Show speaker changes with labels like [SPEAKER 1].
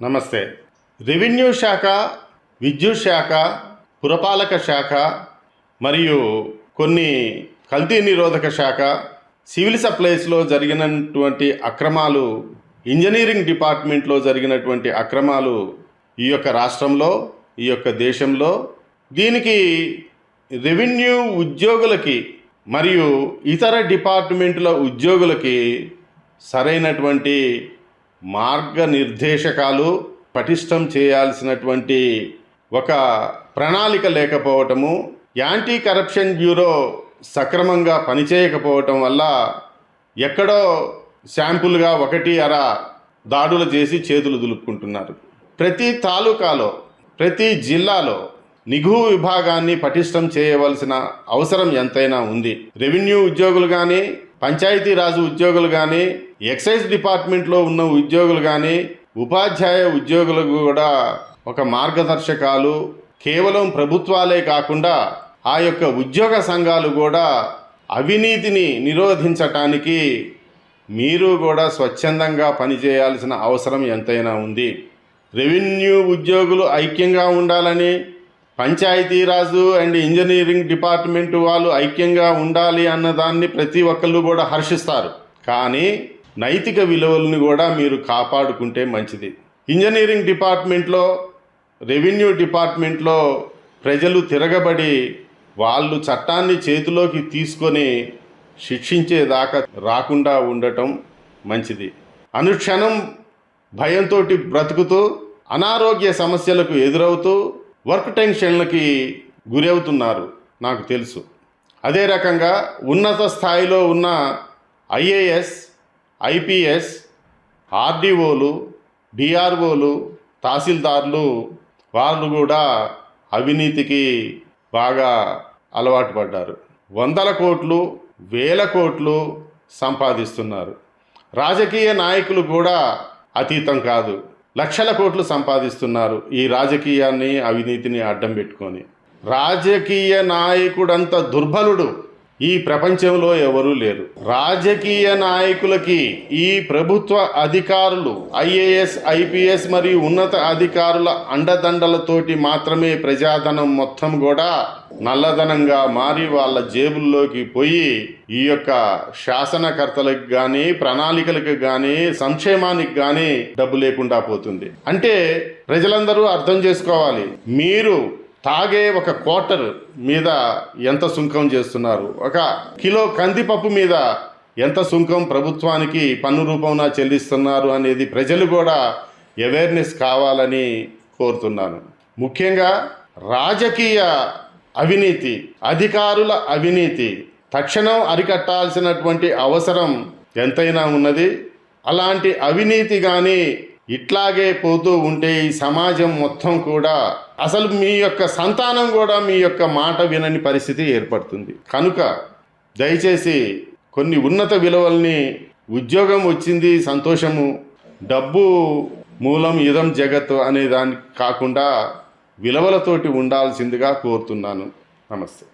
[SPEAKER 1] నమస్తే. రెవెన్యూ శాఖ విద్యుత్ శాఖ పురపాలక శాఖ మరియు కొన్ని కల్తీ నిరోధక శాఖ సివిల్ సప్లైస్లో జరిగినటువంటి అక్రమాలు ఇంజనీరింగ్ డిపార్ట్మెంట్లో జరిగినటువంటి అక్రమాలు ఈ యొక్క రాష్ట్రంలో ఈ యొక్క దేశంలో. దీనికి రెవెన్యూ ఉద్యోగులకి మరియు ఇతర డిపార్ట్మెంట్ల ఉద్యోగులకి సరైనటువంటి మార్గనిర్దేశకాలు పటిష్టం చేయాల్సినటువంటి ఒక ప్రణాళిక లేకపోవటము యాంటీ కరప్షన్ బ్యూరో సక్రమంగా పనిచేయకపోవటం వల్ల ఎక్కడో శాంపుల్గా ఒకటి అర దాడులు చేసి చేతులు దులుపుకుంటున్నారు. ప్రతి తాలూకాలో ప్రతి జిల్లాలో నిఘు విభాగాన్ని పటిష్టం చేయవలసిన అవసరం ఎంతైనా ఉంది. రెవెన్యూ ఉద్యోగులు కానీ పంచాయతీరాజు ఉద్యోగులు కానీ ఎక్సైజ్ డిపార్ట్మెంట్లో ఉన్న ఉద్యోగులు కానీ ఉపాధ్యాయ ఉద్యోగులకు కూడా ఒక మార్గదర్శకాలు కేవలం ప్రభుత్వాలే కాకుండా ఆ యొక్క ఉద్యోగ సంఘాలు కూడా అవినీతిని నిరోధించటానికి మీరు కూడా స్వచ్ఛందంగా పనిచేయాల్సిన అవసరం ఎంతైనా ఉంది. రెవెన్యూ ఉద్యోగులు ఐక్యంగా ఉండాలని పంచాయతీరాజు అండ్ ఇంజనీరింగ్ డిపార్ట్మెంట్ వాళ్ళు ఐక్యంగా ఉండాలి అన్నదాన్ని ప్రతి ఒక్కళ్ళు కూడా హర్షిస్తారు. కానీ నైతిక విలువలను కూడా మీరు కాపాడుకుంటే మంచిది. ఇంజనీరింగ్ డిపార్ట్మెంట్లో రెవెన్యూ డిపార్ట్మెంట్లో ప్రజలు తిరగబడి వాళ్ళు చట్టాన్ని చేతిలోకి తీసుకొని శిక్షించేదాకా రాకుండా ఉండటం మంచిది. అనుక్షణం భయంతో బ్రతుకుతూ అనారోగ్య సమస్యలకు ఎదురవుతూ వర్క్ టెన్షన్లకి గురవుతున్నారు నాకు తెలుసు. అదే రకంగా ఉన్నత స్థాయిలో ఉన్న ఐఏఎస్ ఐపీఎస్ ఆర్డీఓలు డిఆర్ఓలు తహసీల్దార్లు వాళ్ళు కూడా అవినీతికి బాగా అలవాటు పడ్డారు. వందల కోట్లు వేల కోట్లు సంపాదిస్తున్నారు. రాజకీయ నాయకులు కూడా అతీతం కాదు. లక్షల కోట్లు సంపాదిస్తున్నారు ఈ రాజకీయాన్ని అవినీతిని అడ్డం పెట్టుకొని. రాజకీయ నాయకుడంత దుర్బలుడు. ఈ ప్రపంచంలో ఎవరూ లేరు. రాజకీయ నాయకులకి ఈ ప్రభుత్వ అధికారులు ఐఏఎస్ ఐపీఎస్ మరియు ఉన్నత అధికారుల అండదండలతోటి మాత్రమే ప్రజాధనం మొత్తం కూడా నల్లధనంగా మారి వాళ్ళ జేబుల్లోకి పోయి ఈ యొక్క శాసనకర్తలకు కానీ ప్రణాళికలకు కానీ సంక్షేమానికి కానీ డబ్బు లేకుండా పోతుంది. అంటే ప్రజలందరూ అర్థం చేసుకోవాలి మీరు తాగే ఒక క్వార్టర్ మీద ఎంత సుంకం చేస్తున్నారు? ఒక కిలో కందిపప్పు మీద ఎంత సుంకం ప్రభుత్వానికి పన్ను రూపంలో చెల్లిస్తున్నారు అనేది ప్రజలు కూడా అవేర్నెస్ కావాలని కోరుతున్నాను. ముఖ్యంగా రాజకీయ అవినీతి అధికారుల అవినీతి తక్షణం అరికట్టాల్సినటువంటి అవసరం ఎంతైనా ఉన్నది. అలాంటి అవినీతి కానీ ఇట్లాగే పోతూ ఉంటే ఈ సమాజం మొత్తం కూడా అసలు మీ యొక్క సంతానం కూడా మీ యొక్క మాట వినని పరిస్థితి ఏర్పడుతుంది. కనుక దయచేసి కొన్ని ఉన్నత విలువల్ని ఉద్యోగం వచ్చింది సంతోషము డబ్బు మూలం ఇదం జగత్ అనే దానికి కాకుండా విలువలతోటి ఉండాల్సిందిగా కోరుతున్నాను. నమస్తే.